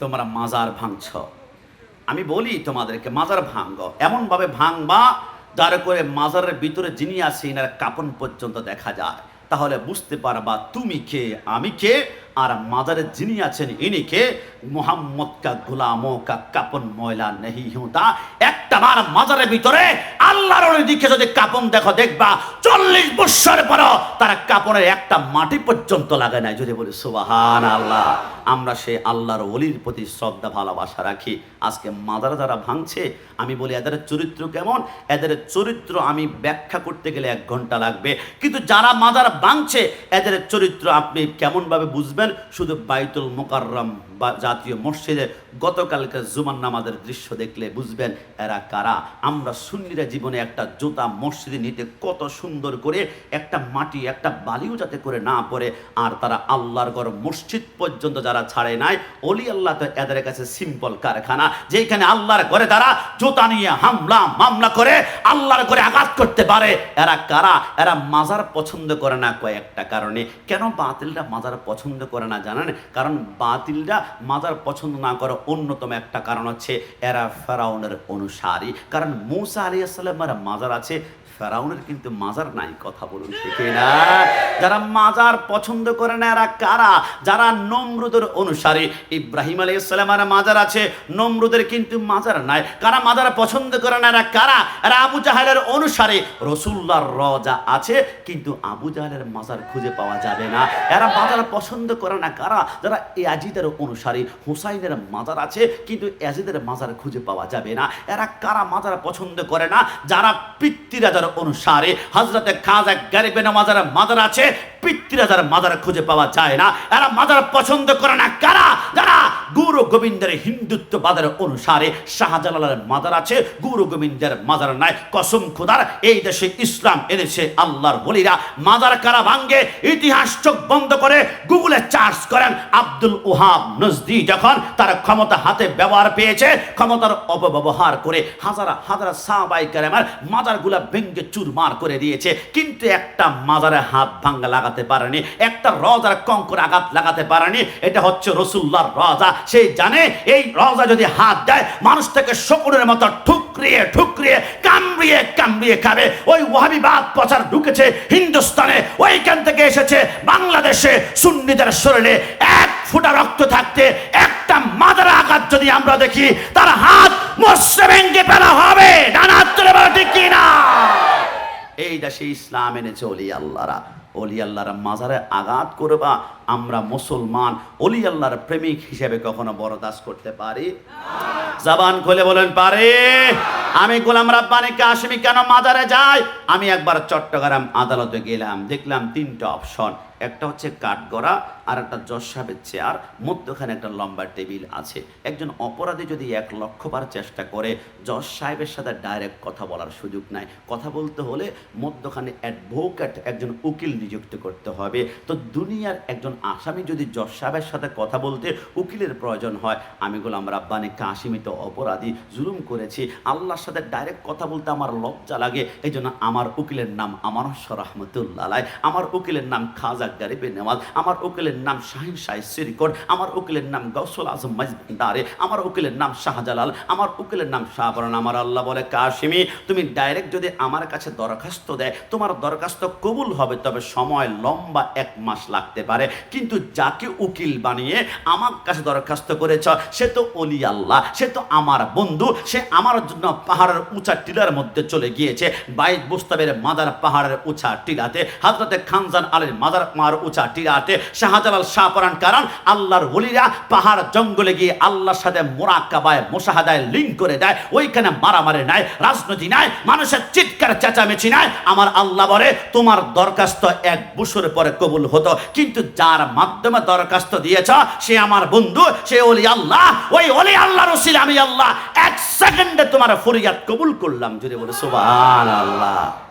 তোমরা মাজার ভাঙছ। আমি বলি তোমাদেরকে, মাজার ভাঙ্গ এমনভাবে ভাঙবা যার করে মাজারের ভিতরে যিনি আছে এনার কাপন পর্যন্ত দেখা যায়। তাহলে বুঝতে পারবা তুমি কে, আমি কে, আর মাজারে যিনি আছেন, ইনি কে। মোহাম্মদ কা গুলামো কা কাপন ময়লা নেহি হুঁতা একটা বার মাজারের ভিতরে আল্লাহর দিকে যদি কাপন দেখো, দেখবা চল্লিশ বৎসর পর তারা কাপড়ের একটা মাটি পর্যন্ত লাগে নাই। যদি বলি সুবাহান আল্লাহ আমরা সে আল্লাহর অলির প্রতি শ্রদ্ধা, ভালোবাসা রাখি। আজকে মাদার যারা ভাঙছে, আমি বলি, এদের চরিত্র কেমন? এদের চরিত্র আমি ব্যাখ্যা করতে গেলে এক ঘণ্টা লাগবে। কিন্তু যারা মাদার ভাঙছে, এদের চরিত্র আপনি কেমনভাবে বুঝবেন? শুধু বাইতুল মোকাররম বা জাতীয় মসজিদে গতকালকে জুমান নামাজের দৃশ্য দেখলে বুঝবেন, এরা কারা? আমরা সুন্নিরা জীবনে একটা জুতা মসজিদে নিতে কত সুন্দর করে একটা মাটি, একটা বালিও যাতে করে না পড়ে, আর তারা আল্লাহর ঘর মসজিদ পর্যন্ত যারা ছাড়ে নাই, অলি আল্লাহ তো এদের কাছে সিম্পল কারখানা, যেখানে আল্লাহর ঘরে তারা জুতা নিয়ে হামলা, মামলা করে, আল্লাহর ঘরে আঘাত করতে পারে। এরা কারা? এরা মাজার পছন্দ করে না কয়েকটা কারণে। কেন বাতিলরা মাজার পছন্দ করে না জানেন? কারণ বাতিলরা মাজার পছন্দ না করার অন্যতম একটা কারণ হচ্ছে এরা ফেরাউনের অনুসারী। কারণ মৌসা আলী আসসালামের মাজার আছে ফেরাউনের কিন্তু মাজার নাই, কথা বলুন ঠিক না? যারা মাজার পছন্দ করে না, এরা কারা? যারা নমরুদের অনুসারী, ইব্রাহিম আলী ইসলামের মাজার আছে, নমরুদের কিন্তু মাজার নাই। কারা মাজার পছন্দ করে না, এরা কারা? এরা আবু জাহেলের অনুসারী। রসুল্লাহর রজা আছে, কিন্তু আবু জাহেলের মাজার খুঁজে পাওয়া যাবে না। এরা মাজার পছন্দ করে না, কারা? যারা ইয়াজিদের অনুসারী, হুসাইনের মাজার আছে, কিন্তু ইয়াজিদের মাজার খুঁজে পাওয়া যাবে না। এরা কারা মাজার পছন্দ করে না? যারা পিতৃরাজার অনুসারে হজরতে খাজা গরিবে নামাজার মাদার আছে পিতৃরাজার মাজার খুঁজে পাওয়া যায় না, এরা মাজার পছন্দ করে না। কারা? যারা গুরু গোবিন্দের হিন্দুত্ববাদের অনুসারে শাহজালালের মাজার আছে, গুরু গোবিন্দের মাজার নাই। কসম খুদার, এই দেশে ইসলাম এনেছে আল্লাহর বলিরা। মাজার কারা ভাঙ্গে ইতিহাস চোখ বন্ধ করে গুগলে চার্জ করেন আব্দুল ওহাব নজদি যখন তার ক্ষমতা হাতে ব্যবহার পেয়েছে, ক্ষমতার অপব্যবহার করে হাজার হাজার সাহাবাই কারেমার মাজারগুলা ভেঙ্গে চুরমার করে দিয়েছে। কিন্তু একটা মাজারে হাত ভাঙ্গা লাগাতে পারেনি। একটা রজার কঙ্কর আঘাত লাগাতে পারেনি। এটা হচ্ছে রসুল্লাহর রজা। সে জানে এই রজা যদি হাত দেয়, মানুষ থেকে শকুনের মতো ঠুকরিয়ে ঠুকরিয়ে, কামড়িয়ে কামড়িয়ে খাবে। ওই ওয়াহাবিবাদ প্রচার ঢুকেছে হিন্দুস্তানে। ওইখান থেকে এসেছে বাংলাদেশে সুন্নিদের শরীরে। এক ফুটা রক্ত থাকতে একটা মাদার আঘাত যদি আমরা দেখি, তার হাত মস্যে ভেঙ্গে ফেলা হবে। ডানাত তুলে বলা, ঠিক কিনা? এই দেশে ইসলাম এনেছে অলি আল্লাহরা অলি আল্লাহর মাজারে আঘাত করবা, আমরা মুসলমান। অলি আল্লাহর প্রেমিক হিসেবে কখনো বরদাস করতে পারি? জাবান খুলে বলেন, পারে। আমি গোলাম রাব্বানি কাশ্মী কেন মাজারে যাই? আমি একবার চট্টগ্রাম আদালতে গেলাম, দেখলাম তিনটা অপশন। একটা হচ্ছে কাঠগড়া আর একটা জজ সাহেবের চেয়ার, মধ্যখানে একটা লম্বা টেবিল আছে। একজন অপরাধী যদি এক লক্ষবার চেষ্টা করে জজ সাহেবের সাথে ডাইরেক্ট কথা বলার সুযোগ নাই। কথা বলতে হলে মধ্যখানে অ্যাডভোকেট একজন উকিল নিযুক্ত করতে হবে। তো দুনিয়ার একজন আসামি যদি জজ সাহেবের সাথে কথা বলতে উকিলের প্রয়োজন হয়, আমি গোলাম রাব্বানি কাশিমিত অপরাধী, জুলুম করেছি। আল্লাহর সাথে ডাইরেক্ট কথা বলতে আমার লজ্জা লাগে। এই জন্য আমার উকিলের নাম আমানস্য রহমতুল্লাহ আমার উকিলের নাম খাজা গারিবে নেওয়াজ আমার উকিলের নাম শাহিন শাহ সিরিকট আমার উকিলের নাম গৌসুল আজম মজদারে আমার উকিলের নাম শাহজালাল। আমার উকিলের নাম শাহবরণ। আমার আল্লাহ বলে কাশিমি। তুমি ডাইরেক্ট যদি আমার কাছে দরখাস্ত দেয়, তোমার দরখাস্ত কবুল হবে, তবে সময় লম্বা এক মাস লাগতে পারে। কিন্তু যাকে উকিল বানিয়ে আমার কাছে দরখাস্ত করেছ, সে তো অলি আল্লাহ। সে তো আমার বন্ধু। সে আমার জন্য পাহাড়ের উঁচা টিলার মধ্যে চলে গিয়েছে। বাইশ বুস্তাবের মাদার পাহাড়ের উঁচা টিলাতে। হাজরতে খানজান আলীর মাদার মার উঁচা টিলাতে শাহজালাল শাহপরান কারণ আল্লাহর ওলিরা পাহাড় জঙ্গলে গিয়ে আল্লাহর সাথে মোরাক্কাবায়, মোশাহাদায় লিঙ্ক করে দেয়। ওইখানে মারামারি নাই, রাজনীতি নাই, মানুষের চিৎকার, চেঁচামেচি নাই। আমার আল্লাহ বলে, তোমার দরখাস্ত এক বছর পরে কবুল হতো। কিন্তু যার মাধ্যমে দরখাস্ত দিয়েছ, সে আমার বন্ধু, সে ওলি আল্লাহ। ওই ওলি আল্লাহ রসিল আমি আল্লাহ। এক সেকেন্ডে তোমার ফরিয়াদ কবুল করলাম। যদি বলে সুবহান আল্লাহ